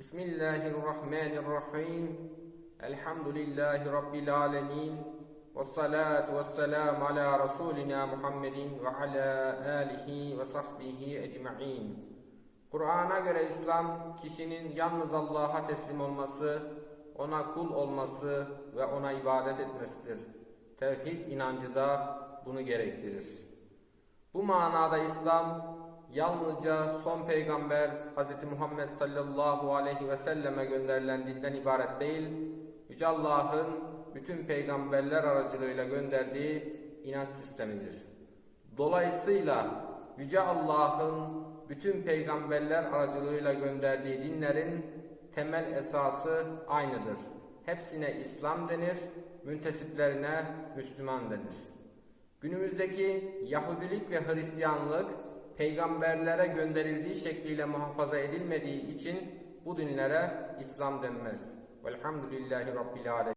Bismillahirrahmanirrahim. Elhamdülillahi Rabbil alemin. Ve salatu ve selamu ala Resulina Muhammedin ve ala alihi ve sahbihi ecma'in. Kur'an'a göre İslam, kişinin yalnız Allah'a teslim olması, ona kul olması ve ona ibadet etmesidir. Tevhid inancı da bunu gerektirir. Bu manada İslam yalnızca son peygamber Hz. Muhammed sallallahu aleyhi ve selleme gönderilen dinden ibaret değil, Yüce Allah'ın bütün peygamberler aracılığıyla gönderdiği inanç sistemidir. Dolayısıyla Yüce Allah'ın bütün peygamberler aracılığıyla gönderdiği dinlerin temel esası aynıdır. Hepsine İslam denir, müntesiplerine Müslüman denir. Günümüzdeki Yahudilik ve Hristiyanlık peygamberlere gönderildiği şekliyle muhafaza edilmediği için bu dinlere İslam denmez. Velhamdülillahi Rabbil Alemin.